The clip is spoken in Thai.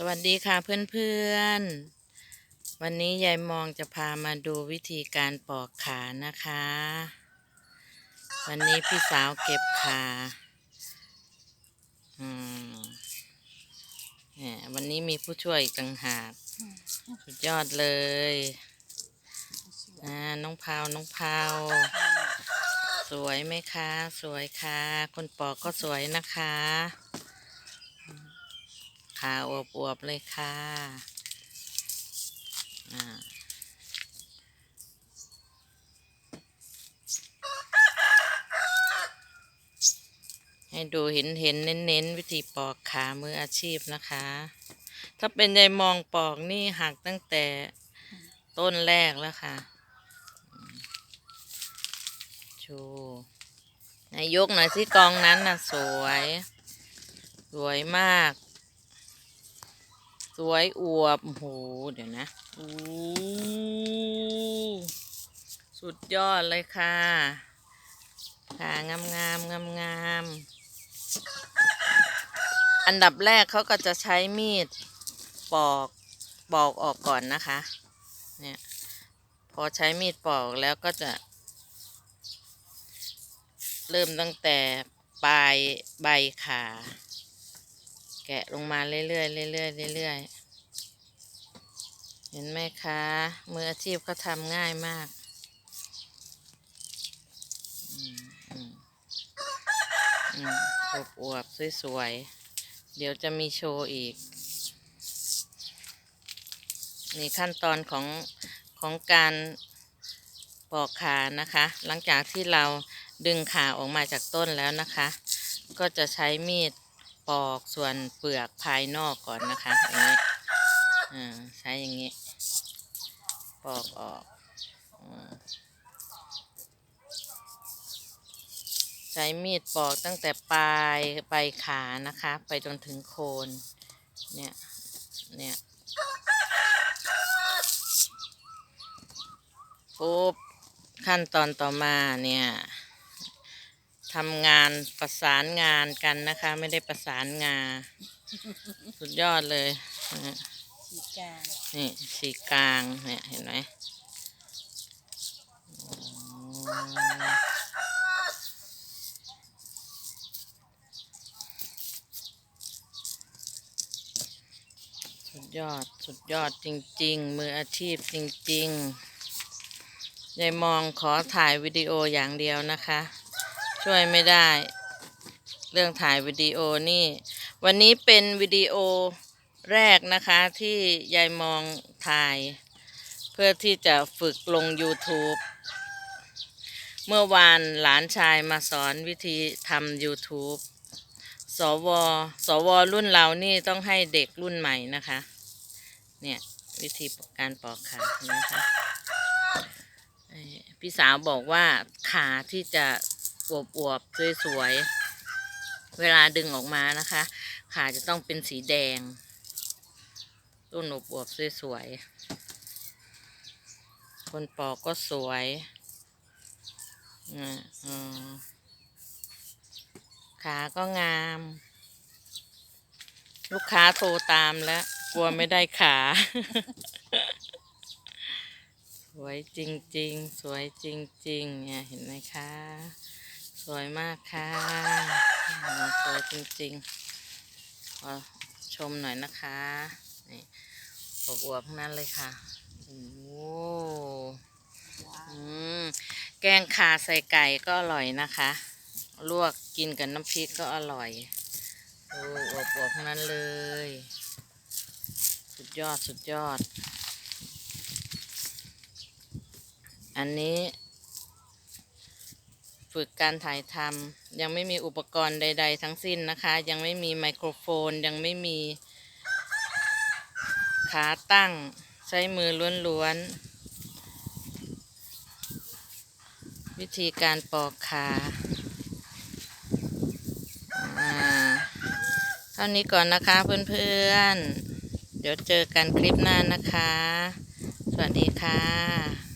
สวัสดีค่ะเพื่อนๆ วันนี้ยายมองจะพามาดูวิธีการปอกขานะคะ วันนี้พี่สาวเก็บขาอืมเนี่ยวันนี้มีผู้ช่วยอีกต่างหากสุดยอดเลยอ่าน้องพาวน้องพาวสวยไหมคะ สวยค่ะ คนปอกก็สวยนะคะ ขาอวบๆเลยค่ะอ่าให้ดูเห็นเห็นเน้นเน้นๆวิธีปอกขามืออาชีพนะคะ ถ้าเป็นยายมองปอกนี่หักตั้งแต่ต้นแรกแล้วค่ะชว์ไหนยกหน่อยสิกองนั้นน่ะสวย สวยมาก สวยอวบโอ้โหเดี๋ยวนะโอ้สุดยอดเลยค่ะขางามงามงามงามอันดับแรกเขาก็จะใช้มีดปอกปอกออกก่อนนะคะ เนี่ย พอใช้มีดปอกแล้วก็จะ เริ่มตั้งแต่ปลายใบขา แกะลงมาเรื่อยๆเรื่อยๆเรื่อยๆเห็นไหมคะ มืออาชีพเขาทำง่ายมากอืมอืมอืมอวบๆสวยๆ เดี๋ยวจะมีโชว์อีก นี่ขั้นตอนของของการปอกขานะคะ หลังจากที่เราดึงขาออกมาจากต้นแล้วนะคะ ก็จะใช้มีด ปอกส่วนเปลือกภายนอกก่อนนะคะอย่างนี้ใช้อย่างนี้ ปอกออกอใช้มีดปอกตั้งแต่ปลายปลายขานะคะ ไปจนถึงโคนเนี่ยเนี่ยปุ๊บขั้นตอนต่อมาเนี่ย ทำงานประสานงานกันนะคะ ไม่ได้ประสานงา สุดยอดเลยนะฮะสีกานี่สีกลางเนี่ยเห็นไหมอ๋อสุดยอดสุดยอดจริง ๆ มืออาชีพจริง ๆ ยายมองขอถ่ายวิดีโออย่างเดียวนะคะ ช่วยไม่ได้ เรื่องถ่ายวิดีโอนี่ วันนี้เป็นวิดีโอแรกนะคะที่ยายมองถ่าย เพื่อที่จะฝึกลง YouTube เมื่อวานหลานชายมาสอนวิธีทำ YouTube สว สว รุ่นเรานี่ต้องให้เด็กรุ่นใหม่นะคะ เนี่ยวิธีการปอกขานะคะพี่สาวบอกว่าขาที่จะ อวบอวบๆสวยๆ เวลาดึงออกมานะคะ ขาจะต้องเป็นสีแดง ต้นอวบอวบๆสวยๆ คนปอกก็สวยขาก็งาม ลูกค้าโทรตามแล้ว กลัวไม่ได้ขา สวยจริง ๆ สวยจริง ๆ เนี่ยเห็นไหมคะ สวยมากค่ะสวยจริงๆ ขอชมหน่อยนะคะ นี่อวบๆทั้งนั้นเลยค่ะโอ้โหอืมแกงขาใส่ไก่ก็อร่อยนะคะ ลวกกินกับน้ำพริกก็อร่อยโอ้อวบๆทั้งนั้นเลย สุดยอดสุดยอด อันนี้ ฝึกการถ่ายทำยังไม่มีอุปกรณ์ใด ๆ ทั้งสิ้นนะคะ ยังไม่มีไมโครโฟน ยังไม่มีขาตั้ง ใช้มือล้วนๆ วิธีการปอกขาเท่านี้ก่อนนะคะเพื่อนๆ เดี๋ยวเจอกันคลิปหน้านะคะ สวัสดีค่ะ